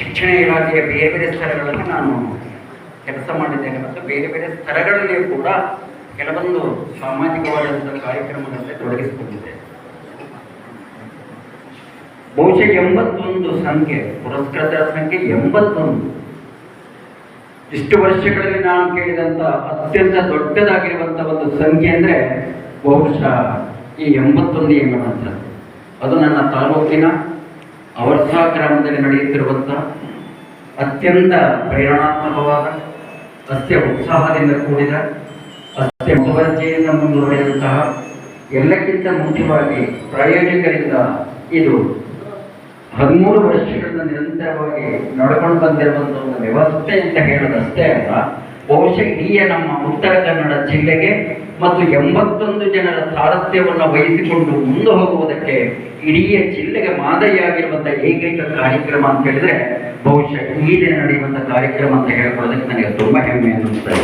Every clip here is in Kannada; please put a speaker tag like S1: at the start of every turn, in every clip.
S1: ಶಿಕ್ಷಣ ಇಲಾಖೆಯ ಬೇರೆ ಬೇರೆ ಸ್ಥಳಗಳಲ್ಲಿ ನಾನು ಕೆಲಸ ಮಾಡಿದ್ದೇನೆ ಮತ್ತು ಬೇರೆ ಬೇರೆ ಸ್ತರಗಳಲ್ಲಿಯೂ ಕೂಡ ಕೆಲವೊಂದು ಸಾಮಾಜಿಕವಾದಂಥ ಕಾರ್ಯಕ್ರಮಗಳಲ್ಲಿ ತೊಡಗಿಸಿಕೊಂಡಿದೆ ಬಹುಶಃ ಎಂಬತ್ತೊಂದು ಸಂಖ್ಯೆ ಪುರಸ್ಕೃತರ ಸಂಖ್ಯೆ ಎಂಬತ್ತೊಂದು. ಇಷ್ಟು ವರ್ಷಗಳಲ್ಲಿ ನಾನು ಕೇಳಿದಂಥ ಅತ್ಯಂತ ದೊಡ್ಡದಾಗಿರುವಂಥ ಒಂದು ಸಂಖ್ಯೆ ಅಂದರೆ ಬಹುಶಃ ಈ ಎಂಬತ್ತೊಂದು ಎಂಬಂಥದ್ದು ಅದು ನನ್ನ ತಾಲೂಕಿನ ಅವರ್ಸಾ ಗ್ರಾಮದಲ್ಲಿ ನಡೆಯುತ್ತಿರುವಂಥ ಅತ್ಯಂತ ಪ್ರೇರಣಾತ್ಮಕವಾದ ಅತ್ಯ ಉತ್ಸಾಹದಿಂದ ಕೂಡಿದ ಅತ್ಯ ಮುತುವರ್ಜಿಯಿಂದ ಮುಂದುವರೆದಂತಹ ಎಲ್ಲಕ್ಕಿಂತ ಮುಖ್ಯವಾಗಿ ಪ್ರಾಯೋಜಕರಿಂದ ಇದು ಹದಿಮೂರು ವರ್ಷಗಳಿಂದ ನಿರಂತರವಾಗಿ ನಡ್ಕೊಂಡು ಬಂದಿರುವಂಥ ಒಂದು ವ್ಯವಸ್ಥೆ ಅಂತ ಹೇಳೋದಷ್ಟೇ ಅಲ್ಲ. ಬಹುಶಃ ಇಡೀ ನಮ್ಮ ಉತ್ತರ ಕನ್ನಡ ಜಿಲ್ಲೆಗೆ ಮತ್ತು ಎಂಬತ್ತೊಂದು ಜನರ ಸಾರಥ್ಯವನ್ನು ವಹಿಸಿಕೊಂಡು ಮುಂದೆ ಹೋಗುವುದಕ್ಕೆ ಇಡೀ ಜಿಲ್ಲೆಗೆ ಮಾದರಿಯಾಗಿರುವಂತಹ ಏಕೈಕ ಕಾರ್ಯಕ್ರಮ ಅಂತ ಹೇಳಿದ್ರೆ ಬಹುಶಃ ಈ ದಿನ ನಡೆಯುವಂಥ ಕಾರ್ಯಕ್ರಮ ಅಂತ ಹೇಳ್ಕೊಳ್ಳೋದಕ್ಕೆ ನನಗೆ ತುಂಬಾ ಹೆಮ್ಮೆ ಅನ್ನಿಸ್ತದೆ.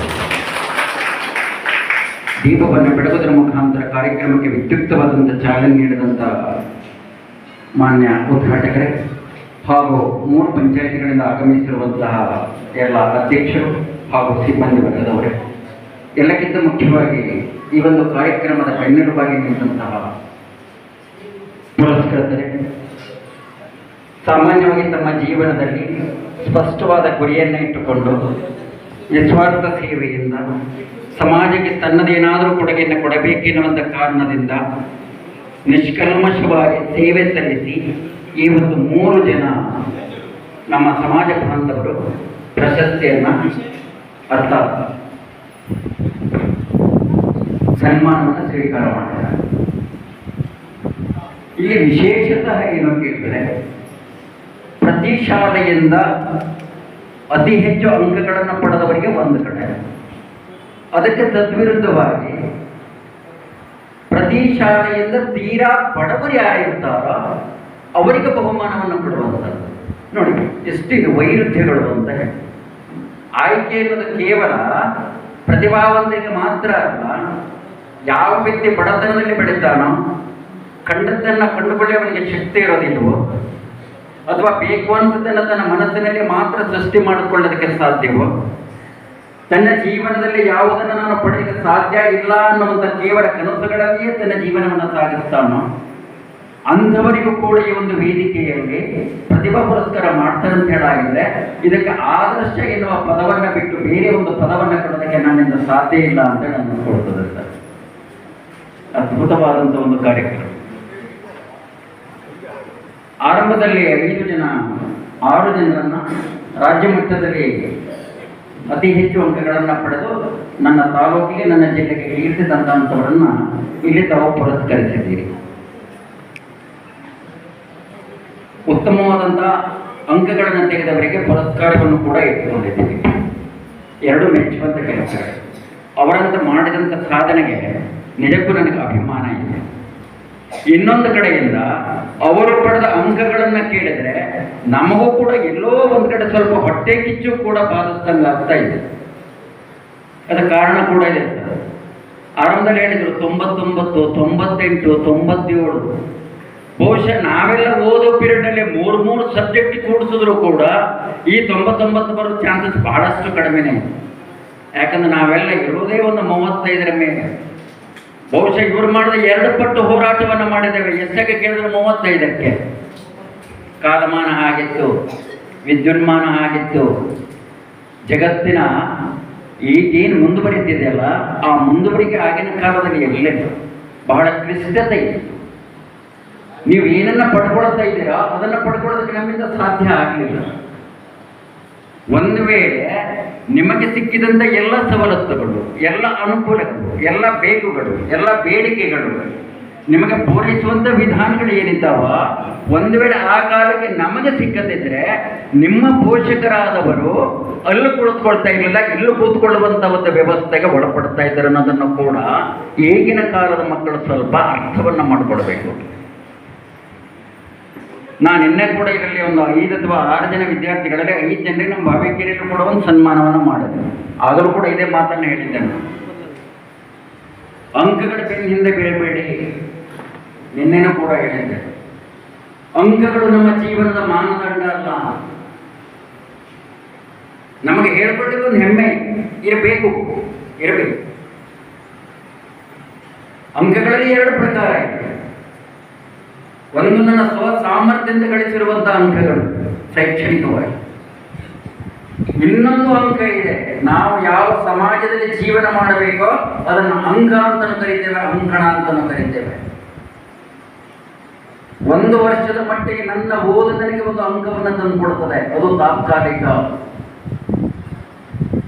S1: ದೀಪವನ್ನು ಬೆಳಗುವುದರ ಮುಖಾಂತರ ಕಾರ್ಯಕ್ರಮಕ್ಕೆ ವಿದ್ಯುಕ್ತವಾದಂಥ ಚಾಲನೆ ನೀಡಿದಂತ ಮಾನ್ಯ ಉದ್ಘಾಟಕರೇ ಹಾಗೂ ಮೂರು ಪಂಚಾಯತಿಗಳಿಂದ ಆಗಮಿಸಿರುವಂತಹ ಎಲ್ಲ ಅಧ್ಯಕ್ಷರು ಹಾಗೂ ಸಿಬ್ಬಂದಿ ವರ್ಗದವರೇ. ಎಲ್ಲಕ್ಕಿಂತ ಮುಖ್ಯವಾಗಿ ಈ ಒಂದು ಕಾರ್ಯಕ್ರಮದ ಬೆನ್ನೆಲುಬಾಗಿ ನಿಂತಹ ಪುರಸ್ಕೃತರೆ, ಸಾಮಾನ್ಯವಾಗಿ ತಮ್ಮ ಜೀವನದಲ್ಲಿ ಸ್ಪಷ್ಟವಾದ ಗುರಿಯನ್ನು ಇಟ್ಟುಕೊಂಡು ನಿಸ್ವಾರ್ಥ ಸೇವೆಯಿಂದ ಸಮಾಜಕ್ಕೆ ತನ್ನದೇನಾದರೂ ಕೊಡುಗೆಯನ್ನು ಕೊಡಬೇಕೆನ್ನುವಂಥ ಕಾರಣದಿಂದ ನಿಷ್ಕಲ್ಮಶವಾಗಿ ಸೇವೆ ಸಲ್ಲಿಸಿ ಈ ಒಂದು ಮೂರು ಜನ ನಮ್ಮ ಸಮಾಜ ಬಾಂಧವರು ಪ್ರಶಸ್ತಿಯನ್ನು ಅರ್ಥಾತ್ ಸನ್ಮಾನವನ್ನು ಸ್ವೀಕಾರ ಮಾಡ್ತಾರೆ. ಇಲ್ಲಿ ವಿಶೇಷತಃ ಏನು ಕೇಳಿದ್ರೆ ಪ್ರತಿ ಶಾಲೆಯಿಂದ ಅತಿ ಹೆಚ್ಚು ಅಂಕಗಳನ್ನು ಪಡೆದವರಿಗೆ ಒಂದು ಕಡೆ. ಅದಕ್ಕೆ ತದ್ವಿರುದ್ಧವಾಗಿ ಪ್ರತಿ ಶಾಲೆಯಿಂದ ತೀರಾ ಬಡವರು ಯಾರಿರ್ತಾರೋ ಅವರಿಗೆ ಬಹುಮಾನವನ್ನು ಕೊಡುವಂಥದ್ದು. ನೋಡಿ, ಎಷ್ಟಿದೆ ವೈರುಧ್ಯಗಳು ಅಂತ ಆಯ್ಕೆ ಅನ್ನೋದು ಕೇವಲ ಪ್ರತಿಭಾವಂತರಿಗೆ ಮಾತ್ರ ಅಲ್ಲ, ಯಾವ ವ್ಯಕ್ತಿ ಬಡತನದಲ್ಲಿ ಬೆಳೀತಾನೋ, ಕಂಡದ್ದನ್ನು ಕಂಡುಕೊಳ್ಳಿ ಅವನಿಗೆ ಶಕ್ತಿ ಇರೋದಿಲ್ವೋ? ಅಥವಾ ಬೇಕು ಅಂತದನ್ನ ತನ್ನ ಮನಸ್ಸಿನಲ್ಲಿ ಮಾತ್ರ ಸೃಷ್ಟಿ ಮಾಡಿಕೊಳ್ಳೋದಕ್ಕೆ ಸಾಧ್ಯವೋ? ತನ್ನ ಜೀವನದಲ್ಲಿ ಯಾವುದನ್ನು ನಾನು ಪಡೆಯಲಿಕ್ಕೆ ಸಾಧ್ಯ ಇಲ್ಲ ಅನ್ನುವಂಥ ಕೇವಲ ಕನಸುಗಳಲ್ಲಿಯೇ ತನ್ನ ಜೀವನವನ್ನು ಸಾಗಿಸ್ತಾನೋ? ಅಂಥವರಿಗೂ ಕೂಡ ಈ ಒಂದು ವೇದಿಕೆಯಲ್ಲಿ ಪ್ರತಿಭಾ ಪುರಸ್ಕಾರ ಮಾಡ್ತಾರೆ ಅಂತ ಹೇಳಾಗಿದೆ ಇದಕ್ಕೆ ಆದರ್ಶ ಎನ್ನುವ ಪದವನ್ನ ಬಿಟ್ಟು ಬೇರೆ ಒಂದು ಪದವನ್ನ ಕೊಡೋದಕ್ಕೆ ನನ್ನಿಂದ ಸಾಧ್ಯ ಇಲ್ಲ ಅಂತ ನಾನು ಅನ್ಕೊಳ್ತದೆ ಸರ್ ಅದ್ಭುತವಾದಂಥ ಒಂದು ಕಾರ್ಯಕ್ರಮ. ಆರಂಭದಲ್ಲಿ ಐದು ಜನ, ಆರು ಜನರನ್ನ ರಾಜ್ಯ ಮಟ್ಟದಲ್ಲಿ ಅತಿ ಹೆಚ್ಚು ಅಂಕಗಳನ್ನು ಪಡೆದು ನನ್ನ ತಾಲೂಕಿಗೆ, ನನ್ನ ಜಿಲ್ಲೆಗೆ ಕೀರ್ತಿದಂತಹವರನ್ನ ಇಲ್ಲಿ ತಾವು ಪುರಸ್ಕರಿಸಿದ್ದೀರಿ. ಉತ್ತಮವಾದಂಥ ಅಂಕಗಳನ್ನು ತೆಗೆದವರಿಗೆ ಪುರಸ್ಕಾರವನ್ನು ಕೂಡ ಇಟ್ಟುಕೊಂಡಿದ್ದೀವಿ. ಎರಡು ಮೆಚ್ಚುವಂಥ ಕೆಲಸ ಅವರಂತ ಮಾಡಿದಂಥ ಸಾಧನೆಗೆ ನಿಜಕ್ಕೂ ನನಗೆ ಅಭಿಮಾನ ಇದೆ. ಇನ್ನೊಂದು ಕಡೆಯಿಂದ ಅವರು ಪಡೆದ ಅಂಕಗಳನ್ನು ಕೇಳಿದ್ರೆ ನಮಗೂ ಕೂಡ ಎಲ್ಲೋ ಒಂದು ಕಡೆ ಸ್ವಲ್ಪ ಹೊಟ್ಟೆ ಕಿಚ್ಚು ಕೂಡ ಬಾಧಿಸ್ದಂಗೆ ಆಗ್ತಾ ಇದೆ. ಅದ ಕಾರಣ ಕೂಡ ಇದೆ ಆರಂಭದಲ್ಲಿ ಹೇಳಿದ್ರು ತೊಂಬತ್ತೊಂಬತ್ತು, ತೊಂಬತ್ತೆಂಟು, ತೊಂಬತ್ತೇಳು. ಬಹುಶಃ ನಾವೆಲ್ಲ ಓದೋ ಪೀರಿಯಡ್ನಲ್ಲಿ ಮೂರು ಮೂರು ಸಬ್ಜೆಕ್ಟ್ ಕೂಡಿಸಿದ್ರು ಕೂಡ ಈ ತೊಂಬತ್ತೊಂಬತ್ತು ಬರೋ ಚಾನ್ಸಸ್ ಬಹಳಷ್ಟು ಕಡಿಮೆನೆ. ಯಾಕಂದ್ರೆ ನಾವೆಲ್ಲ ಇರೋದೇ ಒಂದು ಮೂವತ್ತೈದರ ಮೇಲೆ. ಬಹುಶಃ ಇವರು ಮಾಡಿದ ಎರಡು ಪಟ್ಟು ಹೋರಾಟವನ್ನು ಮಾಡಿದ್ದೇವೆ. ಎಷ್ಟಕ್ಕೆ ಕೇಳಿದ್ರೆ ಮೂವತ್ತೈದಕ್ಕೆ. ಕಾಲಮಾನ ಆಗಿತ್ತು, ವಿದ್ಯುನ್ಮಾನ ಆಗಿತ್ತು. ಜಗತ್ತಿನ ಈಗೇನು ಮುಂದುವರಿತಿದೆಯಲ್ಲ ಆ ಮುಂದುವರಿಕೆ ಆಗಿನ ಕಾಲದಲ್ಲಿ ಎಲ್ಲೇ ಬಹಳ ಕ್ಲಿಷ್ಟತೆ ಇದೆ. ನೀವು ಏನನ್ನ ಪಡ್ಕೊಳ್ತಾ ಇದ್ದೀರಾ ಅದನ್ನ ಪಡ್ಕೊಳ್ಳೋದಕ್ಕೆ ನಮ್ಮಿಂದ ಸಾಧ್ಯ ಆಗಲಿಲ್ಲ. ಒಂದು ವೇಳೆ ನಿಮಗೆ ಸಿಕ್ಕಿದಂಥ ಎಲ್ಲ ಸವಲತ್ತುಗಳು, ಎಲ್ಲ ಅನುಕೂಲಗಳು, ಎಲ್ಲ ಬೇಗುಗಳು ಎಲ್ಲ ಬೇಡಿಕೆಗಳು, ನಿಮಗೆ ಪೂರೈಸುವಂಥ ವಿಧಾನಗಳು ಏನಿದ್ದಾವ, ಒಂದು ವೇಳೆ ಆ ಕಾಲಕ್ಕೆ ನಮಗೆ ಸಿಕ್ಕದಿದ್ರೆ ನಿಮ್ಮ ಪೋಷಕರಾದವರು ಅಲ್ಲಿ ಕುಳಿತುಕೊಳ್ತಾ ಇರಲಿಲ್ಲ, ಇಲ್ಲೂ ಕೂತ್ಕೊಳ್ಳುವಂಥ ಒಂದು ವ್ಯವಸ್ಥೆಗೆ ಒಳಪಡ್ತಾ ಇದ್ದಾರೆ ಅನ್ನೋದನ್ನು ಕೂಡ ಈಗಿನ ಕಾಲದ ಮಕ್ಕಳು ಸ್ವಲ್ಪ ಅರ್ಥವನ್ನು ಮಾಡಿಕೊಳ್ಬೇಕು. ನಾನು ನಿನ್ನೆ ಕೂಡ ಇದರಲ್ಲಿ ಒಂದು ಐದು ಅಥವಾ ಆರು ಜನ ವಿದ್ಯಾರ್ಥಿಗಳಲ್ಲಿ ಐದು ಜನರಿಗೆ ನಮ್ಮ ಭಾವಿಕೆರೆಯಲ್ಲೂ ಕೂಡ ಒಂದು ಸನ್ಮಾನವನ್ನು ಮಾಡಿದೆ ಆದರೂ ಕೂಡ ಇದೇ ಮಾತನ್ನು ಹೇಳಿದ್ದೇನೆ. ಅಂಕಗಳ ಬೆನ್ನ ಹಿಂದೆ ಬೀಳಬೇಡಿ. ನಿನ್ನೆನೂ ಕೂಡ ಹೇಳಿದ್ದೆ. ಅಂಕಗಳು ನಮ್ಮ ಜೀವನದ ಮಾನದಂಡ ಅಲ್ಲ. ನಮಗೆ ಹೇಳ್ಕೊಟ್ಟಿದ್ದು ಒಂದು ಹೆಮ್ಮೆ ಇರಬೇಕು. ಇರಬೇಕು. ಅಂಕಗಳಲ್ಲಿ ಎರಡು ಪ್ರಕಾರ ಇದೆ. ಒಂದು ನನ್ನ ಸ್ವ ಸಾಮರ್ಥ್ಯದಿಂದ ಗಳಿಸಿರುವಂತಹ ಅಂಕಗಳು ಶೈಕ್ಷಣಿಕವಾಗಿ. ಇನ್ನೊಂದು ಅಂಕ ಇದೆ, ನಾವು ಯಾವ ಸಮಾಜದಲ್ಲಿ ಜೀವನ ಮಾಡಬೇಕೋ ಅದನ್ನು ಅಂಕ ಅಂತಲೂ ಕರಿತೇವೆ, ಅಂಕಣ ಅಂತಲೂ ಕರಿತೇವೆ. ಒಂದು ವರ್ಷದ ಮಟ್ಟಿಗೆ ನನ್ನ ಓದು ಒಂದು ಅಂಕವನ್ನು ತಂದು ಕೊಡುತ್ತದೆ ಅದು ತಾತ್ಕಾಲಿಕ.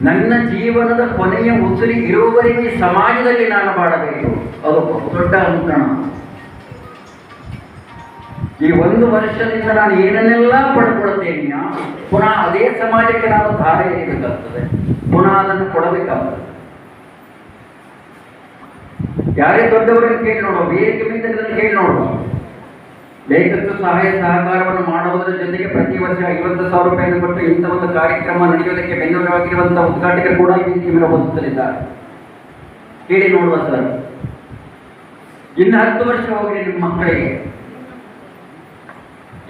S1: ನನ್ನ ಜೀವನದ ಕೊನೆಯ ಉಸಿರಿ ಇರುವವರೆಗೆ ಸಮಾಜದಲ್ಲಿ ನಾನು ಮಾಡಬೇಕು ಅದು ದೊಡ್ಡ ಅಂಕಣ. ಈ ಒಂದು ವರ್ಷದಿಂದ ನಾನು ಏನನ್ನೆಲ್ಲ ಪಡ್ಕೊಳ್ತೇನೆಯೋ ಪುನಃ ಅದೇ ಸಮಾಜಕ್ಕೆ ನಾನು ಧಾರೆ ಎರಿಬೇಕಾಗ್ತದೆ. ಪುನಃ ಅದನ್ನು ಕೊಡಬೇಕಾಗ್ತದೆ. ಯಾರೇ ದೊಡ್ಡವರನ್ನು ಕೇಳಿ ನೋಡುವ ವೇದಿಕೆ ಕೇಳಿ ನೋಡುವ ಲೇಖಕ ಸಹಾಯ ಸಹಕಾರವನ್ನು ಮಾಡುವುದರ ಜೊತೆಗೆ ಪ್ರತಿ ವರ್ಷ ಐವತ್ತು ಸಾವಿರ ರೂಪಾಯಿಯನ್ನು ಕೊಟ್ಟು ಇಂಥ ಒಂದು ಕಾರ್ಯಕ್ರಮ ನಡೆಯುವುದಕ್ಕೆ ಬೆಂಗಳೂರಾಗಿರುವಂತಹ ಉದ್ಘಾಟಕರು ಕೂಡ ಈ ವೇದಿಕೆ ಮೇಲೆ ಕೇಳಿ ನೋಡುವ ಸರ್. ಇನ್ನು ಹತ್ತು ವರ್ಷ ಹೋಗಿ ನಿಮ್ಮ ಮಕ್ಕಳಿಗೆ.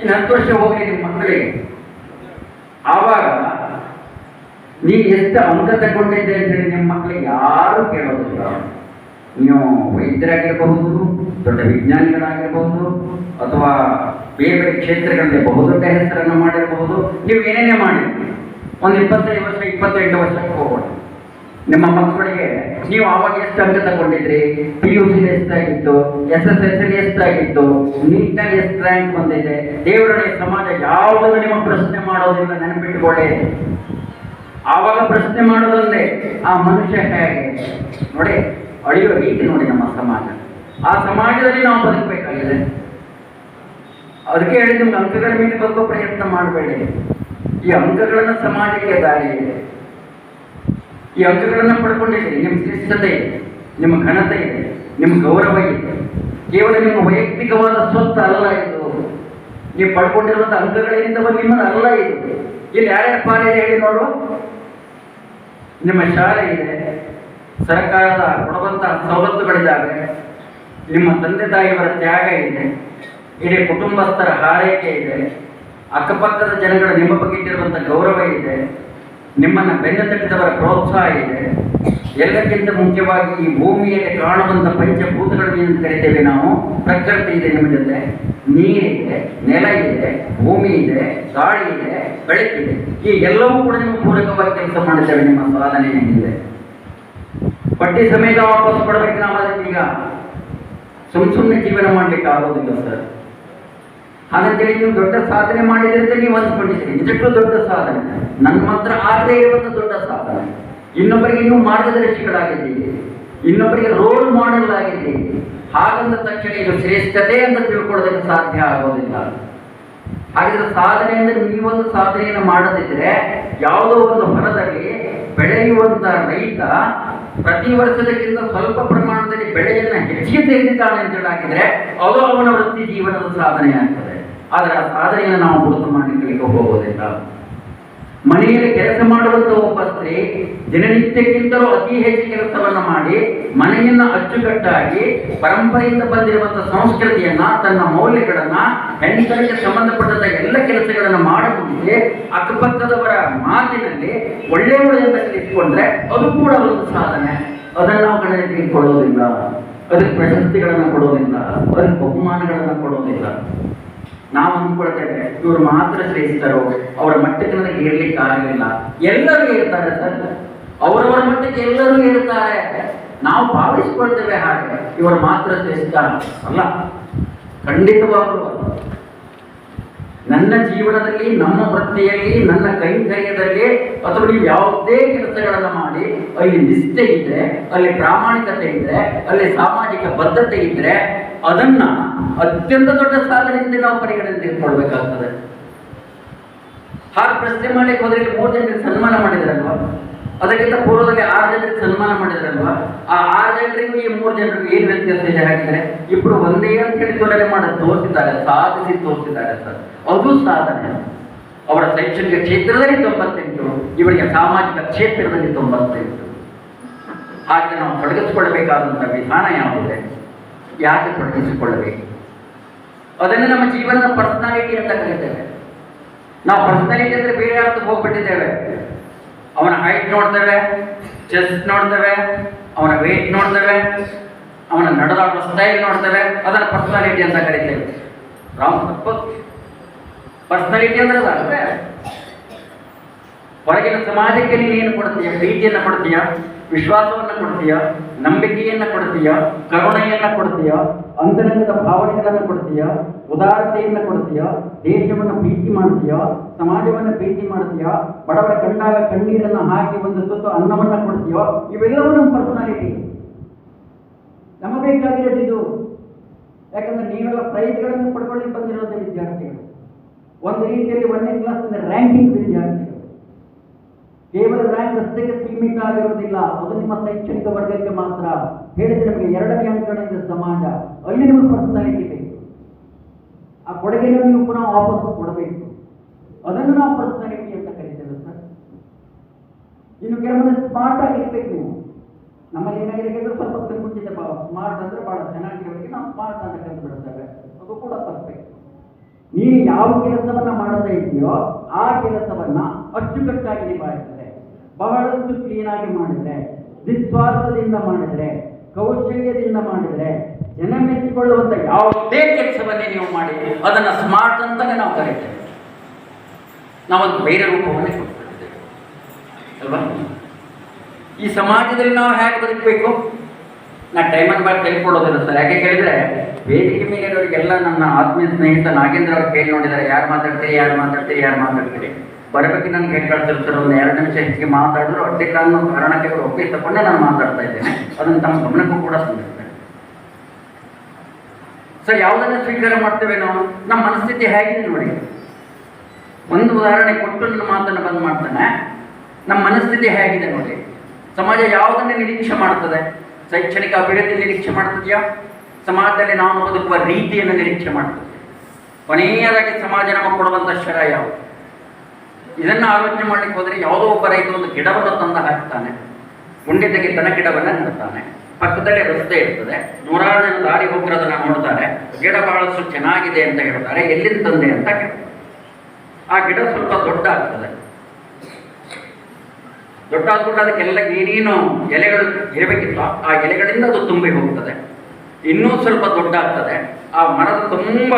S1: ಇನ್ನು ಹತ್ತು ವರ್ಷ ಹೋಗಿ ನಿಮ್ಮ ಮಕ್ಕಳಿಗೆ. ಆವಾಗ ನೀ ಎಷ್ಟು ಅಂಕ ತಗೊಂಡಿದ್ದೆ ಅಂತ ಹೇಳಿ ನಿಮ್ಮ ಮಕ್ಕಳಿಗೆ ಯಾರು ಕೇಳೋದಿಲ್ಲ. ನೀವು ವೈದ್ಯರಾಗಿರಬಹುದು, ದೊಡ್ಡ ವಿಜ್ಞಾನಿಗಳಾಗಿರಬಹುದು, ಅಥವಾ ಬೇರೆ ಬೇರೆ ಕ್ಷೇತ್ರಗಳಲ್ಲಿ ಬಹುದೊಡ್ಡ ಹೆಸರನ್ನು ಮಾಡಿರಬಹುದು. ನೀವು ಏನೇನೇ ಮಾಡಿ ಒಂದು ಇಪ್ಪತ್ತೈದು ವರ್ಷ, ಇಪ್ಪತ್ತೆಂಟು ವರ್ಷಕ್ಕೆ ಹೋಗೋಣ ನಿಮ್ಮ ಮಕ್ಕಳಿಗೆ ನೀವು ಆವಾಗ ಎಷ್ಟು ಅಂಕ ತಗೊಂಡಿದ್ರಿ? ಪಿ ಯು ಸಿ ಎಷ್ಟಾಗಿತ್ತು? ಎಸ್ ಎಸ್ ಎಸ್ ಎಲ್ ಎಷ್ಟಾಗಿತ್ತು? ನೀಟ್ನಲ್ಲಿ ಎಷ್ಟು ರ್ಯಾಂಕ್ ಬಂದಿದೆ? ದೇವರೊಳಗೆ ಸಮಾಜ ಯಾವುದನ್ನು ನಿಮ್ಮ ಪ್ರಶ್ನೆ ಮಾಡೋದಿಲ್ಲ ನೆನಪಿಟ್ಕೊಳ್ಳಿ. ಆವಾಗ ಪ್ರಶ್ನೆ ಮಾಡೋದಂದ್ರೆ ಆ ಮನುಷ್ಯ ಹೇಗೆ? ನೋಡಿ ಅಳಿಯುವ ರೀತಿ ನೋಡಿ ನಮ್ಮ ಸಮಾಜ. ಆ ಸಮಾಜದಲ್ಲಿ ನಾವು ಬದುಕಬೇಕಾಗಿದೆ. ಅದಕ್ಕೆ ಹೇಳಿ ನಿಮ್ಗೆ ಅಂಕಗಳ ಮೇಲೆ ಬದುಕೋ ಪ್ರಯತ್ನ ಮಾಡಬೇಡಿ. ಈ ಅಂಕಗಳನ್ನು ಸಮಾಜಕ್ಕೆ ದಾರಿ ಇದೆ ಈ ಅಂಕಗಳನ್ನು ಪಡ್ಕೊಂಡಿದೆ. ನಿಮ್ಮ ಶ್ರೇಷ್ಠತೆ, ನಿಮ್ಮ ಘನತೆ, ನಿಮ್ಮ ಗೌರವ ಇದೆ. ಕೇವಲ ನಿಮ್ಮ ವೈಯಕ್ತಿಕವಾದ ಸ್ವತ್ತು ಅಲ್ಲ ಇದು. ನೀವು ಪಡ್ಕೊಂಡಿರುವಂಥ ಅಂಕಗಳಿಂದ ನಿಮ್ಮ ಅಲ್ಲ ಇದು. ಇಲ್ಲಿ ಯಾರ್ಯಾರ ಪಾಲಿದೆ ಹೇಳಿ ನೋಡು. ನಿಮ್ಮ ಶಾಲೆ ಇದೆ. ಸರ್ಕಾರದ ಕೊಡುವಂತಹ ಸವಲತ್ತುಗಳಿದ್ದಾವೆ. ನಿಮ್ಮ ತಂದೆ ತಾಯಿಯವರ ತ್ಯಾಗ ಇದೆ. ಇಡೀ ಕುಟುಂಬಸ್ಥರ ಹಾರೈಕೆ ಇದೆ. ಅಕ್ಕಪಕ್ಕದ ಜನಗಳ ನಿಮ್ಮ ಬಗ್ಗೆ ಇಟ್ಟಿರುವಂಥ ಗೌರವ ಇದೆ. ನಿಮ್ಮನ್ನು ಬೆನ್ನ ತಟ್ಟಿದವರ ಪ್ರೋತ್ಸಾಹ ಇದೆ. ಎಲ್ಲಕ್ಕಿಂತ ಮುಖ್ಯವಾಗಿ ಈ ಭೂಮಿಯಲ್ಲಿ ಕಾಣುವಂತ ಪಂಚಭೂತಗಳು ಏನು ಕರಿತೇವೆ ನಾವು? ಪ್ರಕೃತಿ ಇದೆ ನಿಮ್ಮ ಜೊತೆ. ನೀರಿದೆ, ನೆಲ ಇದೆ, ಭೂಮಿ ಇದೆ, ಗಾಳಿ ಇದೆ ಬೆಳಕಿದೆ ಈ ಎಲ್ಲವೂ ಕೂಡ ನಿಮ್ಮ ಪೂರಕವಾಗಿ ಕೆಲಸ ಮಾಡುತ್ತೇವೆ ನಿಮ್ಮ ಸಾಧನೆ ಏನಿದೆ ಬಡ್ಡಿ ಸಮೇತ ವಾಪಸ್ ಕೊಡಬೇಕು ನಾವು ಅದಕ್ಕೆ ಈಗ. ಸುಮ್ ಸುಮ್ಮನೆ ಜೀವನ ಮಾಡಲಿಕ್ಕೆ ಆಗೋದಿಲ್ಲ ಸರ್. ಹಾಗಂತೇಳಿ ನೀವು ದೊಡ್ಡ ಸಾಧನೆ ಮಾಡಿದ್ರೆ ಅಂತ ನೀವು ಅಂದ್ಕೊಂಡಿದ್ದೀರಿ. ನಿಜಕ್ಕೂ ದೊಡ್ಡ ಸಾಧನೆ. ನನ್ನ ಮಾತ್ರ ಆಗದೆ ಇರುವಂಥ ದೊಡ್ಡ ಸಾಧನೆ. ಇನ್ನೊಬ್ಬರಿಗೆ ಇನ್ನೂ ಮಾರ್ಗದರ್ಶಿಗಳಾಗಿದ್ದೀರಿ ಇನ್ನೊಬ್ಬರಿಗೆ ರೋಲ್ ಮಾಡೆಲ್ ಆಗಿದ್ದೀರಿ. ಹಾಗಂದ ತಕ್ಷಣ ಇದು ಶ್ರೇಷ್ಠತೆ ಅಂತ ತಿಳ್ಕೊಳ್ಳೋದಕ್ಕೆ ಸಾಧ್ಯ ಆಗೋದಿಲ್ಲ. ಹಾಗಿದ್ರೆ ಸಾಧನೆ ಅಂದ್ರೆ ನೀವೊಂದು ಸಾಧನೆಯನ್ನು ಮಾಡದಿದ್ರೆ ಯಾವುದೋ ಒಂದು ಹೊಲದಲ್ಲಿ ಬೆಳೆಯುವಂತ ರೈತ ಪ್ರತಿ ವರ್ಷದಕ್ಕಿಂತ ಸ್ವಲ್ಪ ಪ್ರಮಾಣದಲ್ಲಿ ಬೆಳೆಯನ್ನ ಹೆಚ್ಚಿಗೆ ತೆಗೆದಿದ್ದಾನೆ ಅಂತ ಹೇಳಾಗಿದ್ರೆ ಅದು ಅವನ ವೃತ್ತಿ ಜೀವನದ ಸಾಧನೆ ಆಗ್ತದೆ. ಆದರೆ ಆ ಸಾಧನೆಯನ್ನು ನಾವು ಗುರುತು ಮಾಡಲಿಕ್ಕೆ ಹೋಗುವುದಿಲ್ಲ. ಮನೆಯಲ್ಲಿ ಕೆಲಸ ಮಾಡುವಂತಹ ಒಬ್ಬ ಸ್ತ್ರೀ ದಿನನಿತ್ಯಕ್ಕಿಂತಲೂ ಅತಿ ಹೆಚ್ಚು ಕೆಲಸವನ್ನು ಮಾಡಿ ಮನೆಯನ್ನು ಅಚ್ಚುಕಟ್ಟಾಗಿ ಪರಂಪರೆಯಿಂದ ಬಂದಿರುವಂತಹ ಸಂಸ್ಕೃತಿಯನ್ನ, ತನ್ನ ಮೌಲ್ಯಗಳನ್ನ ಹೆಣ್ಣಿಗೆ ಸಂಬಂಧಪಟ್ಟಂತ ಎಲ್ಲ ಕೆಲಸಗಳನ್ನು ಮಾಡಬಹುದೇ ಅಕ್ಕಪಕ್ಕದವರ ಮಾತಿನಲ್ಲಿ ಒಳ್ಳೆ ಅಂತ ಅದು ಕೂಡ ಒಂದು ಸಾಧನೆ. ಅದನ್ನು ನಾವು ಗಣನೆಗೆ ತೆಗೆದುಕೊಳ್ಳೋದಿಲ್ಲ ಅದಕ್ಕೆ ಪ್ರಶಸ್ತಿಗಳನ್ನು ಕೊಡೋದಿಲ್ಲ. ಅದಕ್ಕೆ ಬಹುಮಾನಗಳನ್ನು ಕೊಡೋದಿಲ್ಲ. ನಾವು ಅಂದ್ಕೊಳ್ತೇವೆ ಇವರು ಮಾತ್ರ ಶ್ರೇಷ್ಠರು, ಅವರ ಮಟ್ಟಕ್ಕೆ ನನಗೆ ಏರ್ಲಿಕ್ಕೆ ಆಗಲಿಲ್ಲ ಎಲ್ಲರೂ ಇರ್ತಾರೆ ಸರ್. ಅವರವರ ಮಟ್ಟಕ್ಕೆ ಎಲ್ಲರೂ ಏರ್ತಾರೆ. ನಾವು ಭಾವಿಸ್ಕೊಳ್ತೇವೆ ಹಾಗೆ, ಇವರು ಮಾತ್ರ ಶ್ರೇಷ್ಠ ಅಲ್ಲ. ಖಂಡಿತವಾಗಲೂ. ನನ್ನ ಜೀವನದಲ್ಲಿ, ನಮ್ಮ ವೃತ್ತಿಯಲ್ಲಿ, ನನ್ನ ಕೈಂಕರ್ಯದಲ್ಲಿ ಅಥವಾ ನೀವು ಯಾವುದೇ ಕೆಲಸಗಳನ್ನು ಮಾಡಿ, ಅಲ್ಲಿ ನಿಷ್ಠೆ ಇದ್ರೆ, ಅಲ್ಲಿ ಪ್ರಾಮಾಣಿಕತೆ ಇದ್ರೆ, ಅಲ್ಲಿ ಸಾಮಾಜಿಕ ಬದ್ಧತೆ ಇದ್ರೆ ಅದನ್ನ ಅತ್ಯಂತ ದೊಡ್ಡ ಸಾಧನೆಯಿಂದ ನಾವು ಪರಿಗಣನೆ ತೆಗೆದುಕೊಳ್ಬೇಕಾಗ್ತದೆ. ಹಾಗೆ ಪ್ರಶ್ನೆ ಮಾಡ್ಲಿಕ್ಕೆ ಹೋದ್ರೆ ಮೂರು ಜನರಿಗೆ ಸನ್ಮಾನ ಮಾಡಿದ್ರಲ್ವಾ? ಅದಕ್ಕಿಂತ ಪೂರ್ವದಲ್ಲಿ ಆರು ಜನರಿಗೆ ಸನ್ಮಾನ ಮಾಡಿದ್ರಲ್ವಾ? ಆ ಆರು ಜನರಿಗೂ ಈ ಮೂರು ಜನರಿಗೂ ಏನು ವ್ಯತ್ಯಾಸ ಇದೆ ಹಾಗಿದ್ರೆ? ಇಬ್ರು ಒಂದೇ ಅಂತ ಹೇಳಿ ತೊಡನೆ ಮಾಡಿ ತೋರಿಸಿದ್ದಾರೆ, ಸಾಧಿಸಿ ತೋರಿಸಿದ್ದಾರೆ ಸರ್. ಅದು ಸಾಧನೆ. ಅವರ ಶೈಕ್ಷಣಿಕ ಕ್ಷೇತ್ರದಲ್ಲಿ ತೊಂಬತ್ತೆಂಟು, ಇವರಿಗೆ ಸಾಮಾಜಿಕ ಕ್ಷೇತ್ರದಲ್ಲಿ ತೊಂಬತ್ತೆಂಟು. ಹಾಗೆ ನಾವು ತೊಡಗಿಸ್ಕೊಳ್ಬೇಕಾದಂಥ ವಿಧಾನ ಯಾವುದಿದೆ ಯಾಕೆ ತೊಡಗಿಸಿಕೊಳ್ಳಬೇಕು? ಅದನ್ನು ನಮ್ಮ ಜೀವನದ ಪರ್ಸನಾಲಿಟಿ ಅಂತ ಕರಿತೇವೆ. ನಾವು ಪರ್ಸನಾಲಿಟಿ ಅಂದ್ರೆ ಬೇರೆ ಅರ್ಥಕ್ಕೆ ಹೋಗ್ಬಿಟ್ಟಿದ್ದೇವೆ. ಅವನ ಹೈಟ್ ನೋಡ್ತೇವೆ ಚೆಸ್ಟ್ ನೋಡ್ತೇವೆ, ಅವನ ವೇಟ್ ನೋಡ್ತೇವೆ, ಅವನ ನಡೆದಾಡುವ ಸ್ಟೈಲ್ ನೋಡ್ತೇವೆ. ಅದನ್ನ ಪರ್ಸನಾಲಿಟಿ ಅಂತ ಕರಿತೇವೆ. ರಾಮ್ ಪರ್ಸನಾಲಿಟಿ ಅಂದ್ರೆ ಅದಲ್ವೇ ಹೊರಗಿನ ಸಮಾಜಕ್ಕೆ ನೀನು ಏನು ಕೊಡ್ತೀಯ ಪ್ರೀತಿಯನ್ನು ಕೊಡ್ತೀಯ ವಿಶ್ವಾಸವನ್ನ ಕೊಡ್ತೀಯ? ನಂಬಿಕೆಯನ್ನ ಕೊಡ್ತೀಯ? ಕರುಣೆಯನ್ನ ಕೊಡ್ತೀಯ? ಅಂತರಂಗದ ಭಾವನೆಗಳನ್ನ ಕೊಡ್ತೀಯ? ಉದಾರತೆಯನ್ನ ಕೊಡ್ತೀಯ? ದೇಶವನ್ನ ಪ್ರೀತಿ ಮಾಡ್ತೀಯ? ಸಮಾಜವನ್ನ ಪ್ರೀತಿ ಮಾಡ್ತೀಯ? ಬಡವರ ಕಂಡಾಗ ಕಣ್ಣೀರನ್ನ ಹಾಕಿ ಒಂದು ತುತ್ತು ಅನ್ನವನ್ನ ಕೊಡ್ತೀಯೋ? ಇವೆಲ್ಲವೂ ನಮ್ಮ ಪರ್ಸನಾಲಿಟಿ ನಮಗೆ ಬೇಕಾಗಿರೋದು ಇದು. ಯಾಕಂದ್ರೆ ನೀವೆಲ್ಲ ಪ್ರೈಸ್ಗಳನ್ನು ಪಡ್ಕೊಳ್ಳಿ ಬಂದಿರೋದು ವಿದ್ಯಾರ್ಥಿಗಳು. ಒಂದು ರೀತಿಯಲ್ಲಿ ಒಂದನೇ ಕ್ಲಾಸ್ ರ್ಯಾಂಕಿಂಗ್ ವಿದ್ಯಾರ್ಥಿಗಳು. ಕೇವಲ ರ್ಯಾಂಕ್ ಅಷ್ಟಕ್ಕೆ ಸೀಮಿತ ಆಗಿರುವುದಿಲ್ಲ. ಅದು ನಿಮ್ಮ ಶೈಕ್ಷಣಿಕ ವರ್ಗಕ್ಕೆ ಮಾತ್ರ. ಹೇಳಿದ್ರೆ ನಿಮಗೆ ಎರಡನೇ ಇದೆ ಸಮಾಜ ಅಲ್ಲಿ ನಿಮಗೆ ಪರ್ಸನಾಲಿಟಿ ಬೇಕು ಆ ಕೊಡುಗೆಯನ್ನು ನೀವು ಪುನಃ ವಾಪಸ್ ಕೊಡಬೇಕು. ಅದನ್ನು ನಾವು ಪರ್ಸನಾಲಿಟಿ ಅಂತ ಕರಿತೇವೆ ಸರ್. ಇನ್ನು ಕೆಲವೊಂದು ಸ್ಮಾರ್ಟ್ ಆಗಿರ್ಬೇಕು. ನೀವು ನಮ್ಮಲ್ಲಿ ಏನಾಗಿದೆ ಕೇಳಿದ್ರೆ ಸ್ವಲ್ಪ ಬಾ. ಸ್ಮಾರ್ಟ್ ಅಂದ್ರೆ ಬಹಳ ಚೆನ್ನಾಗಿರೋದಕ್ಕೆ ನಾವು ಸ್ಮಾರ್ಟ್ ಅಂತ ಕರೆದು ಬಿಡ್ತೇವೆ. ಅದು ಕೂಡ ತಪ್ಪೇ ನೀನು ಯಾವ ಕೆಲಸವನ್ನ ಮಾಡದೇ ಇದೆಯೋ ಆ ಕೆಲಸವನ್ನ ಅಚ್ಚುಕಟ್ಟಾಗಿ ನಿಭಾಯಿಸಿದ್ರೆ ಬಹಳಷ್ಟು ಕ್ಲೀನ್ ಆಗಿ ಮಾಡಿದ್ರೆ, ನಿಸ್ವಾರ್ಥದಿಂದ ಮಾಡಿದ್ರೆ, ಕೌಶಲ್ಯದಿಂದ ಮಾಡಿದ್ರೆ ಜನ ಮೆಚ್ಚಿಕೊಳ್ಳುವಂತ ಯಾವುದೇ ಕೆಲಸವನ್ನೇ ನೀವು ಮಾಡಿ ಅದನ್ನ ಸ್ಮಾರ್ಟ್ ಅಂತಲೇ ನಾವು ಕರೀತೇವೆ. ನಾವೊಂದು ಬೇರೆ ರೂಪವನ್ನೇ ಕೊಟ್ಬಿಟ್ಟಿದ್ದೇವೆ. ಅಲ್ವಾ? ಈ ಸಮಾಜದಲ್ಲಿ ನಾವು ಹೇಗೆ ಬದುಕಬೇಕು? ನಾ ಟೈಮನ್ನು ಬಾರಿ ತೆಗೆದುಕೊಳ್ಳೋದಿಲ್ಲ ಸರ್. ಯಾಕೆ ಕೇಳಿದ್ರೆ, ವೇದಿಕೆ ಮೇಲಿರೋರಿಗೆಲ್ಲ ನನ್ನ ಆತ್ಮೀಯ ಸ್ನೇಹಿತ ನಾಗೇಂದ್ರ ಅವ್ರು ಕೇಳಿ ನೋಡಿದ್ದಾರೆ. ಯಾರು ಮಾತಾಡ್ತೀರಿ ಯಾರು ಮಾತಾಡ್ತೀರಿ ಯಾರು ಮಾತಾಡ್ತೀರಿ? ಬರಬೇಕು ನನಗೆ ಹೇಗೆ ಕಳ್ಸಿರ್ತಾರೆ ಒಂದು ಎರಡು ನಿಮಿಷ ಹೆಚ್ಚಿಗೆ ಮಾತಾಡಿದ್ರು, ಅಡ್ಡಿ ಅನ್ನೋ ಕಾರಣಕ್ಕೆ ಅವರು ಒಪ್ಪಿಗೆ ತಗೊಂಡೆ ನಾನು ಮಾತಾಡ್ತಾ ಇದ್ದೇನೆ. ಅದನ್ನು ತಮ್ಮ ಗಮನಕ್ಕೂ ಕೂಡ ತಂದಿರ್ತೇನೆ ಸರ್, ಯಾವುದನ್ನ ಸ್ವೀಕಾರ ಮಾಡ್ತೇವೆ ನಾವು? ನಮ್ಮ ಮನಸ್ಥಿತಿ ಹೇಗಿದೆ ನೋಡಿ. ಒಂದು ಉದಾಹರಣೆ ಕೊಟ್ಟು ನನ್ನ ಮಾತನ್ನು ಬಂದ್ ಮಾಡ್ತಾನೆ. ನಮ್ಮ ಮನಸ್ಥಿತಿ ಹೇಗಿದೆ ನೋಡಿ. ಸಮಾಜ ಯಾವುದನ್ನು ನಿರೀಕ್ಷೆ ಮಾಡ್ತದೆ? ಶೈಕ್ಷಣಿಕ ಅಭಿವೃದ್ಧಿ ನಿರೀಕ್ಷೆ ಮಾಡ್ತಿದೆಯಾ? ಸಮಾಜದಲ್ಲಿ ನಾವು ಬದುಕುವ ರೀತಿಯನ್ನು ನಿರೀಕ್ಷೆ ಮಾಡ್ತದೆ. ಕೊನೆಯದಾಗಿ ಸಮಾಜ ನಮಗೆ ಕೊಡುವಂಥ ಶರ ಯಾವುದು? ಇದನ್ನು ಆಲೋಚನೆ ಮಾಡ್ಲಿಕ್ಕೆ ಹೋದರೆ ಯಾವುದೋ ಒಬ್ಬ ರೈತ ಒಂದು ಗಿಡವನ್ನು ತಂದು ಹಾಕ್ತಾನೆ. ಗುಂಡಿ ತೆಗಿತಾನೆ ಗಿಡವನ್ನು ನೆಡ್ತಾನೆ. ಪಕ್ಕದಲ್ಲಿ ರಸ್ತೆ ಇರ್ತದೆ. ನೂರಾರು ಜನ ದಾರಿ ಹೋಗಿರೋದನ್ನ ನೋಡ್ತಾರೆ. ಗಿಡ ಬಹಳಷ್ಟು ಚೆನ್ನಾಗಿದೆ ಅಂತ ಹೇಳ್ತಾರೆ. ಎಲ್ಲಿಂದ ತಂದೆ ಅಂತ ಕೇಳ್ತಾರೆ. ಆ ಗಿಡ ಸ್ವಲ್ಪ ದೊಡ್ಡ ಆಗ್ತದೆ ದೊಡ್ಡ ಆದ್ಬಿಟ್ಟು ಅದಕ್ಕೆಲ್ಲ ಏನೇನು ಎಲೆಗಳು ಇರಬೇಕಿತ್ತು. ಆ ಎಲೆಗಳಿಂದ ಅದು ತುಂಬಿ ಹೋಗ್ತದೆ. ಇನ್ನೂ ಸ್ವಲ್ಪ ದೊಡ್ಡ ಆಗ್ತದೆ ಆ ಮರದ ತುಂಬ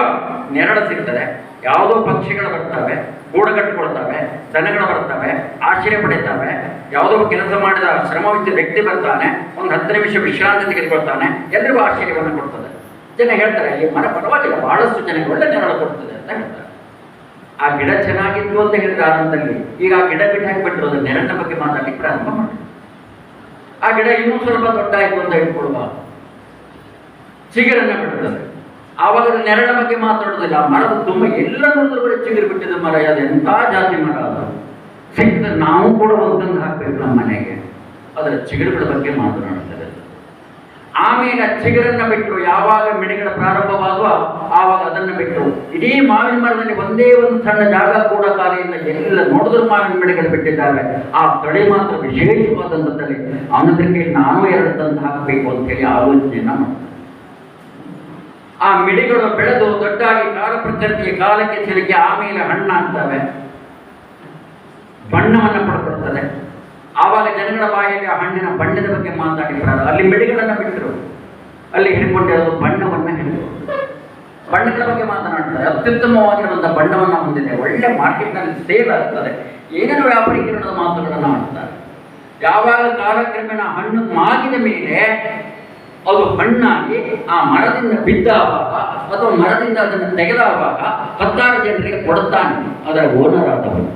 S1: ನೆರಳು ಸಿಗ್ತದೆ. ಯಾವುದೋ ಪಕ್ಷಿಗಳು ಬರ್ತವೆ ಗೂಡು ಕಟ್ಟಿಕೊಳ್ತವೆ ದನಗಳು ಬರ್ತವೆ, ಆಶ್ರಯ ಪಡಿತವೆ, ಯಾವುದೋ ಕೆಲಸ ಮಾಡಿದ ಶ್ರಮವಿದ್ದ ವ್ಯಕ್ತಿ ಬರ್ತಾನೆ, ಒಂದು ಹತ್ತು ನಿಮಿಷ ವಿಶ್ರಾಂತಿ ತೆಗೆದುಕೊಳ್ತಾನೆ, ಎಲ್ರಿಗೂ ಆಶ್ಚರ್ಯವನ್ನು ಕೊಡ್ತದೆ. ಜನ ಹೇಳ್ತಾರೆ ಈ ಮರ ಪರವಾಗಿಲ್ಲ, ಬಹಳಷ್ಟು ಜನಕ್ಕೆ ಒಳ್ಳೆ ನೆರಳು ಕೊಡ್ತದೆ ಅಂತ ಹೇಳ್ತಾರೆ. ಆ ಗಿಡ ಚೆನ್ನಾಗಿತ್ತು ಅಂತ ಹೇಳಿದ ಆರಂಭದಲ್ಲಿ ಈಗ ಆ ಗಿಡ ಬಿಟ್ಟು ಹಾಕಿಬಿಟ್ರು ಅದು ನೆರಳಿನ ಬಗ್ಗೆ ಮಾತಾಡಲಿಕ್ಕೆ ಪ್ರಾರಂಭ ಮಾಡಿ ಆ ಗಿಡ ಇನ್ನೂ ಸ್ವಲ್ಪ ದೊಡ್ಡ ಆಯಿತು ಅಂತ ಹೇಳ್ಕೊಡುವ ಚಿಗಿರನ್ನ ಬಿಡ್ತದೆ. ಆವಾಗ ನೆರಳ ಬಗ್ಗೆ ಮಾತಾಡೋದಿಲ್ಲ ಮರದ ತುಂಬ ಎಲ್ಲ ನೋಡಿದ್ರು ಚಿಗುರು ಬಿಟ್ಟಿದ ಮರ ಅದು ಎಂಥ ಜಾತಿ ಮರ ಅದು. ಸಿಕ್ಕಿದ್ರೆ ನಾವು ಕೂಡ ಒಂದೊಂದು ಹಾಕ್ಬೇಕು ನಮ್ಮ ಮನೆಗೆ. ಅದರ ಚಿಗುರುಗಳ ಬಗ್ಗೆ ಮಾತನಾಡ್ತಾರೆ ಆಮೇಲೆ ಚಿಗುರನ್ನ ಬಿಟ್ಟು ಯಾವಾಗ ಮಿಡಿಗಳ ಪ್ರಾರಂಭವಾಗುವ ಆವಾಗ ಅದನ್ನು ಬಿಟ್ಟು ಇಡೀ ಮಾವಿನ ಮರದಲ್ಲಿ ಒಂದೇ ಒಂದು ಸಣ್ಣ ಜಾಗ ಕೂಡ ಕಾರ್ಯದಿಂದ ಎಲ್ಲ ನೋಡಿದ್ರು ಮಾವಿನ ಮಿಡಿಗಳು ಬಿಟ್ಟಿದ್ದಾರೆ ಆ ತಳಿ ಮಾತ್ರ ವಿಶೇಷವಾದಂಥ ತಳಿ ಅವನದಕ್ಕೆ ನಾನು ಎರಡು ತಂದು ಹಾಕಬೇಕು ಅಂತ ಹೇಳಿ ನಾನು. ಮಾಡ್ತಾರೆ ಆ ಮಿಡಿಗಳು ಬೆಳೆದು ದೊಡ್ಡಾಗಿ ಕಾಲ ಪ್ರಕೃತಿಯ ಕಾಲಕ್ಕೆ ಸಿಲುಕಿ ಆಮೇಲೆ ಹಣ್ಣಾಗ್ತವೆ ಬಣ್ಣವನ್ನು ಪಡ್ಕೊಳ್ತದೆ. ಆವಾಗ ಜನಗಳ ಬಾಯಲ್ಲಿ ಆ ಹಣ್ಣಿನ ಬಣ್ಣದ ಬಗ್ಗೆ ಮಾತಾಡಿದ್ದಾರೆ ಅಲ್ಲಿ ಮಿಡಿಗಳನ್ನು ಬಿಟ್ಟರು ಅಲ್ಲಿ ಹಿಡ್ಕೊಂಡಿರೋದು ಬಣ್ಣವನ್ನು ಹಿಡಿದು ಬಣ್ಣಗಳ ಬಗ್ಗೆ ಮಾತನಾಡ್ತಾರೆ. ಅತ್ಯುತ್ತಮವಾಗಿರುವಂಥ ಬಣ್ಣವನ್ನು ಹೊಂದಿದೆ. ಒಳ್ಳೆ ಮಾರ್ಕೆಟ್ನಲ್ಲಿ ಸೇಲ್ ಆಗ್ತದೆ. ಏನೇನು ವ್ಯಾಪಾರೀಕರಣದ ಮಾತುಗಳನ್ನು ಆಡ್ತಾರೆ ಯಾವಾಗ ಕಾಲಕ್ರಮೇಣ ಹಣ್ಣು ಮಾಗಿದ ಮೇಲೆ ಅದು ಹಣ್ಣಾಗಿ ಆ ಮರದಿಂದ ಬಿದ್ದಾವಾಗ ಅಥವಾ ಮರದಿಂದ ಅದನ್ನು ತೆಗೆದಾವಾಗ ಹತ್ತಾರು ಜನರಿಗೆ ಕೊಡುತ್ತಾನೆ ಅದರ ಓನರ್ ಆದವನು.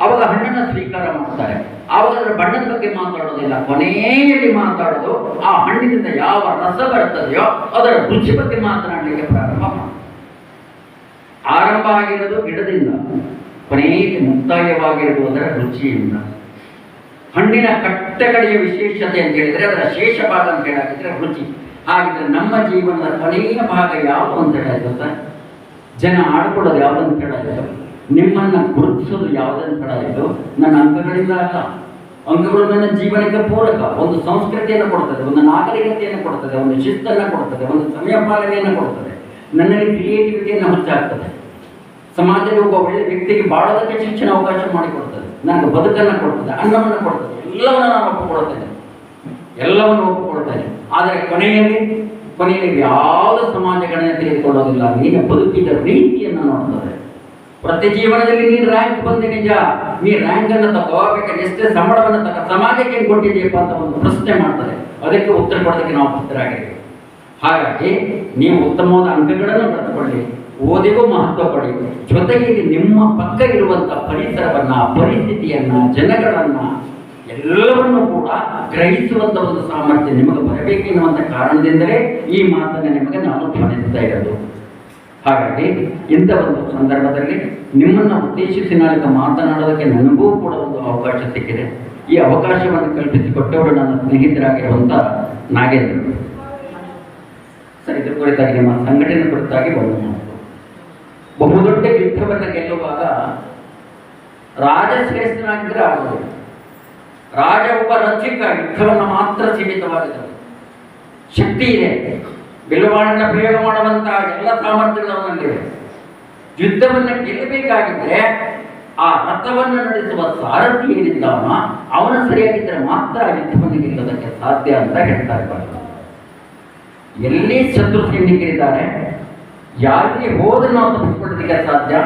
S1: ಅವಾಗ ಹಣ್ಣನ್ನು ಸ್ವೀಕಾರ ಮಾಡ್ತಾರೆ. ಆವಾಗ ಅದರ ಬಣ್ಣದ ಬಗ್ಗೆ ಮಾತಾಡೋದಿಲ್ಲ. ಕೊನೆಯಲ್ಲಿ ಮಾತಾಡೋದು ಆ ಹಣ್ಣಿನಿಂದ ಯಾವ ರಸ ಬರ್ತದೆಯೋ ಅದರ ರುಚಿ ಬಗ್ಗೆ ಮಾತನಾಡಲಿಕ್ಕೆ ಪ್ರಾರಂಭ ಆರಂಭ ಆಗಿರೋದು ಗಿಡದಿಂದ. ಕೊನೆಯಲ್ಲಿ ಮುಕ್ತಾಯವಾಗಿರುವುದರ ರುಚಿಯಿಂದ. ಹಣ್ಣಿನ ಕಟ್ಟಕಡೆಯ ವಿಶೇಷತೆ ಅಂತ ಹೇಳಿದರೆ ಅದರ ಶೇಷ ಭಾಗ ಅಂತ ಹೇಳಾಗಿದ್ರೆ ರುಚಿ. ಹಾಗಿದ್ರೆ ನಮ್ಮ ಜೀವನದ ಕೊನೆಯ ಭಾಗ ಯಾವುದು ಅಂತ ಹೇಳಿದ್ರೆ ಜನ ಆಡ್ಕೊಳ್ಳೋದು ಯಾವುದಂತ ಹೇಳಿದ್ರು ನಿಮ್ಮನ್ನ ಗುರುತಿಸೋದು ಯಾವುದಂತ ಹೇಳಿದ್ರು ನನ್ನ ಅಂಗಗಳಿಂದ ಅಲ್ಲ. ಅಂಗಗಳು ನನ್ನ ಜೀವನಕ್ಕೆ ಪೂರಕ, ಒಂದು ಸಂಸ್ಕೃತಿಯನ್ನು ಕೊಡ್ತದೆ, ಒಂದು ನಾಗರಿಕತೆಯನ್ನು ಕೊಡ್ತದೆ, ಒಂದು ಶಿಸ್ತನ್ನು ಕೊಡ್ತದೆ, ಒಂದು ಸಮಯ ಪಾಲನೆಯನ್ನು ಕೊಡ್ತದೆ. ನನ್ನಲ್ಲಿ ಕ್ರಿಯೇಟಿವಿಟಿಯನ್ನು ಹುಚ್ಚಾಗ್ತದೆ. ಸಮಾಜದಲ್ಲಿ ಒಬ್ಬ ಒಳ್ಳೆ ವ್ಯಕ್ತಿಗೆ ಬಾಳೋದಕ್ಕೆ ಶಿಕ್ಷಣ ಅವಕಾಶ ಮಾಡಿಕೊಡ್ತದೆ. ನನಗೆ ಬದುಕನ್ನು ಕೊಡ್ತದೆ ಅನ್ನವನ್ನು ಕೊಡ್ತದೆ ಎಲ್ಲವನ್ನ ನಾನು ಒಪ್ಪಿಕೊಳ್ತೇನೆ ಎಲ್ಲವನ್ನು ಒಪ್ಪಿಕೊಳ್ತೇನೆ ಆದರೆ ಕೊನೆಯಲ್ಲಿ ಕೊನೆಯಲ್ಲಿ ಯಾವ ಸಮಾಜಗಳನ್ನು ತೆಗೆದುಕೊಳ್ಳೋದಿಲ್ಲ, ನೀನು ಬದುಕಿದ ರೀತಿಯನ್ನು ನೋಡ್ತದೆ. ಪ್ರತಿ ಜೀವನದಲ್ಲಿ ನೀನು ರ್ಯಾಂಕ್ ಬಂದೆ ನಿಜ. ನೀ ರ್ಯಾಂಕ್ ಅನ್ನು ತಗೋಬೇಕಾದ್ರೆ ಎಷ್ಟೇ ಸಂಬಳವನ್ನು ತಗ. ಸಮಾಜಕ್ಕೆ ಕೊಟ್ಟಿದೆಯಪ್ಪ ಅಂತ ಒಂದು ಪ್ರಶ್ನೆ ಮಾಡ್ತದೆ. ಅದಕ್ಕೆ ಉತ್ತರ ಕೊಡೋದಕ್ಕೆ ನಾವು ಬದ್ಧರಾಗಿದ್ದೇವೆ. ಹಾಗಾಗಿ, ನೀವು ಉತ್ತಮವಾದ ಅಂಕಗಳನ್ನು ಪಡೆದುಕೊಳ್ಳಿ. ಓದಿಗೂ ಮಹತ್ವ ಪಡಿ ಜೊತೆಗೆ ನಿಮ್ಮ ಪಕ್ಕ ಇರುವಂಥ ಪರಿಸರವನ್ನ, ಪರಿಸ್ಥಿತಿಯನ್ನ, ಜನಗಳನ್ನ ಎಲ್ಲವನ್ನೂ ಕೂಡ ಗ್ರಹಿಸುವಂತ ಒಂದು ಸಾಮರ್ಥ್ಯ ನಿಮಗೆ ಬರಬೇಕೆನ್ನುವಂತ ಕಾರಣದಿಂದಲೇ ಈ ಮಾತನ್ನ ನಿಮಗೆ ನಾನು ಧ್ವನಿಸ್ತಾ ಇರೋದು. ಹಾಗಾಗಿ ಇಂಥ ಒಂದು ಸಂದರ್ಭದಲ್ಲಿ ನಿಮ್ಮನ್ನು ಉದ್ದೇಶಿಸಿ ನಾಳೆ ಮಾತನಾಡೋದಕ್ಕೆ ನನಗೂ ಕೂಡ ಒಂದು ಅವಕಾಶ ಸಿಕ್ಕಿದೆ. ಈ ಅವಕಾಶವನ್ನು ಕಲ್ಪಿಸಿಕೊಟ್ಟವರು ನನ್ನ ಸ್ನೇಹಿತರಾಗಿರುವಂಥ ನಾಗೇಂದ್ರ ಸರ್, ಇದ್ರ ಕುರಿತಾಗಿ ನಿಮ್ಮ ಸಂಘಟನೆ ಕುರಿತಾಗಿ ಒಂದು ಬಹುದೊಡ್ಡ ಯುದ್ಧವನ್ನು ಗೆಲ್ಲುವಾಗ ರಾಜಶ್ರೇಷ್ಠನಾಗಿದ್ದರೆ ಆಗುವುದು ರಾಜ ಒಬ್ಬ ರಚಿಕ ಯುದ್ಧವನ್ನು ಮಾತ್ರ ಸೀಮಿತವಾಗಿದೆ ಶಕ್ತಿ ಇದೆ. ಬಿಲ್ಲುಬಾಣನ ಪ್ರಯೋಗ ಮಾಡುವಂತಹ ಎಲ್ಲ ಸಾಮರ್ಥ್ಯಗಳು ಅವನಲ್ಲಿವೆ. ಯುದ್ಧವನ್ನು ಗೆಲ್ಲಬೇಕಾಗಿದ್ರೆ ಆ ರಥವನ್ನು ನಡೆಸುವ ಸಾರಥಿ ಏನಿದ್ದಾವನ ಅವನು ಸರಿಯಾಗಿದ್ದರೆ ಮಾತ್ರ ಯುದ್ಧವನ್ನು ಗೆಲ್ಲೋದಕ್ಕೆ ಸಾಧ್ಯ ಅಂತ ಹೇಳ್ತಾ ಇದ್ದಾರೆ ಎಲ್ಲಿ ಶತ್ರು ಸೈನಿಕರಿದ್ದಾರೆ? ಯಾರಿಗೆ ಹೋದ್ರೆ ಅಂತ ತಪ್ಪಿಸ್ಕೊಳ್ಳೋದಕ್ಕೆ ಸಾಧ್ಯ?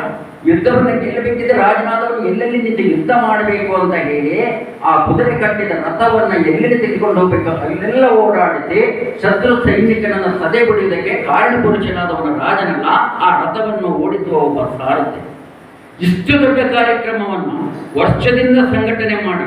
S1: ಯುದ್ಧವನ್ನು ಗೆಲ್ಲಬೇಕಿದ್ರೆ ರಾಜನಾದವರು ಎಲ್ಲೆಲ್ಲಿ ನಿಂತು ಯುದ್ಧ ಮಾಡಬೇಕು ಅಂತ ಹೇಳಿ ಆ ಕುದುರೆ ಕಟ್ಟಿದ ರಥವನ್ನು ಎಲ್ಲೆಲ್ಲಿ ತೆಗೆದುಕೊಂಡು ಹೋಗ್ಬೇಕು? ಅಲ್ಲೆಲ್ಲ ಓಡಾಡಿಸಿ ಶತ್ರು ಸೈನಿಕನನ್ನು ಸದೆ ಬಡಿಯುವುದಕ್ಕೆ ಕಾರಣ ಪುರುಷನಾದವನ ರಾಜನಲ್ಲ ಆ ರಥವನ್ನು ಓಡಿಸುವ ಒಬ್ಬ ಸಾರಥಿ. ಇಷ್ಟು ದೊಡ್ಡ ಕಾರ್ಯಕ್ರಮವನ್ನು ವರ್ಷದಿಂದ ಸಂಘಟನೆ ಮಾಡಿ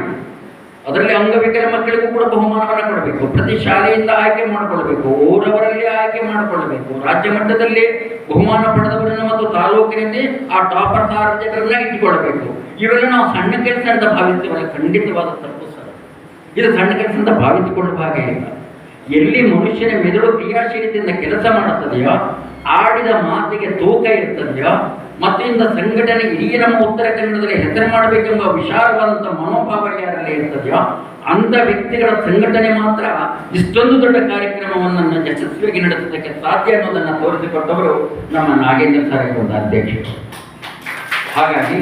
S1: ಅದರಲ್ಲಿ ಅಂಗವಿಕಲ ಮಕ್ಕಳಿಗೂ ಕೂಡ ಬಹುಮಾನವನ್ನು ಕೊಡಬೇಕು. ಪ್ರತಿ ಶಾಲೆಯಿಂದ ಆಯ್ಕೆ ಮಾಡಿಕೊಳ್ಬೇಕು. ಊರವರಲ್ಲಿ ಆಯ್ಕೆ ಮಾಡಿಕೊಳ್ಬೇಕು. ರಾಜ್ಯ ಮಟ್ಟದಲ್ಲಿ ಬಹುಮಾನ ಪಡೆದವರನ್ನು ಮತ್ತು ತಾಲೂಕಿನಲ್ಲಿ ಆ ಟಾಪರ್ ಸಾರ್ವಜನಿಕರನ್ನ ಇಟ್ಟುಕೊಳ್ಬೇಕು ಇವೆಲ್ಲ ನಾವು ಸಣ್ಣ ಕೆಲಸ ಅಂತ ಭಾವಿಸ್ತೀವಲ್ಲ. ಖಂಡಿತವಾದ ತಪ್ಪು ಸರ್. ಇದು ಸಣ್ಣ ಕೆಲಸ ಅಂತ ಭಾವಿಸಿಕೊಳ್ಳುವ ಹಾಗೆ ಇಲ್ಲ. ಎಲ್ಲಿ ಮನುಷ್ಯನ ಮೆದುಳು ಕ್ರಿಯಾಶೀಲತೆಯಿಂದ ಕೆಲಸ ಮಾಡುತ್ತದೆಯೋ, ಆಡಿದ ಮಾತಿಗೆ ತೂಕ ಇರ್ತದೆಯೋ ಮತ್ತು ಇಂದ ಸಂಘಟನೆ ಇಡೀ ನಮ್ಮ ಉತ್ತರ ಕನ್ನಡದಲ್ಲಿ ಹೆಸರು ಮಾಡಬೇಕೆಂಬ ವಿಶಾಲವಾದಂಥ ಮನೋಭಾವ ಯಾರಲ್ಲಿ ಇರ್ತದೆಯೋ ಅಂಥ ವ್ಯಕ್ತಿಗಳ ಸಂಘಟನೆ ಮಾತ್ರ ಇಷ್ಟೊಂದು ದೊಡ್ಡ ಕಾರ್ಯಕ್ರಮವನ್ನು ಯಶಸ್ವಿಯಾಗಿ ನಡೆಸೋದಕ್ಕೆ ಸಾಧ್ಯ ಅನ್ನೋದನ್ನು ತೋರಿಸಿಕೊಟ್ಟವರು ನಮ್ಮ ನಾಗೇಂದ್ರ ಸರ್ ಒಂದು ಅಧ್ಯಕ್ಷರು. ಹಾಗಾಗಿ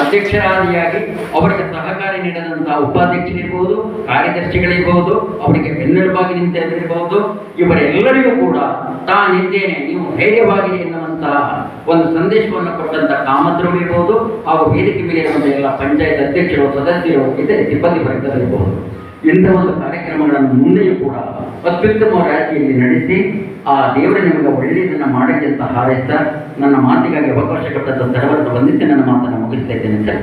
S1: ಅಧ್ಯಕ್ಷರಾದಿಯಾಗಿ ಅವರಿಗೆ ಸಹಕಾರಿ ನೀಡದಂತಹ ಉಪಾಧ್ಯಕ್ಷರಿರ್ಬೋದು, ಕಾರ್ಯದರ್ಶಿಗಳಿರ್ಬೋದು, ಅವರಿಗೆ ಬೆನ್ನೆಲುಬಾಗಿ ನಿಂತಿರಬಹುದು ಇವರೆಲ್ಲರಿಗೂ ಕೂಡ ತಾನಿದ್ದೇನೆ, ನೀವು ಧೈರ್ಯವಾಗಿ ಎನ್ನುವಂತಹ ಒಂದು ಸಂದೇಶವನ್ನು ಕೊಟ್ಟಂತಹ ಕಾಮದ್ರು ಇರ್ಬೋದು, ಹಾಗೂ ವೇದಿಕೆ ಮೇಲೆ ಇರುವಂತಹ ಎಲ್ಲ ಪಂಚಾಯತ್ ಅಧ್ಯಕ್ಷರು, ಸದಸ್ಯರು, ಇತರೆ ಸಿಬ್ಬಂದಿ ವರ್ಗದಲ್ಲಿರಬಹುದು ಇಂಥ ಒಂದು ಕಾರ್ಯಕ್ರಮಗಳನ್ನು ಮುಂದೆಯೂ ಕೂಡ ಅತ್ಯುತ್ತಮ ರಾಜ್ಯದಲ್ಲಿ ನಡೆಸಿ ಆ ದೇವರು ನಿಮಗೆ ಒಳ್ಳೆಯದನ್ನು ಮಾಡಲಿ ಅಂತ ಹಾರೈಸ್ತಾ ನನ್ನ ಮಾತಿಗಾಗಿ ಅವಕಾಶ ಕೊಟ್ಟಂತ ಸರ್ವರನ್ನು ಬಂದಿದ್ದೆ, ನನ್ನ ಮಾತನ್ನು ಮುಗಿಸ್ತಾ ಇದ್ದೇನೆ ಸರ್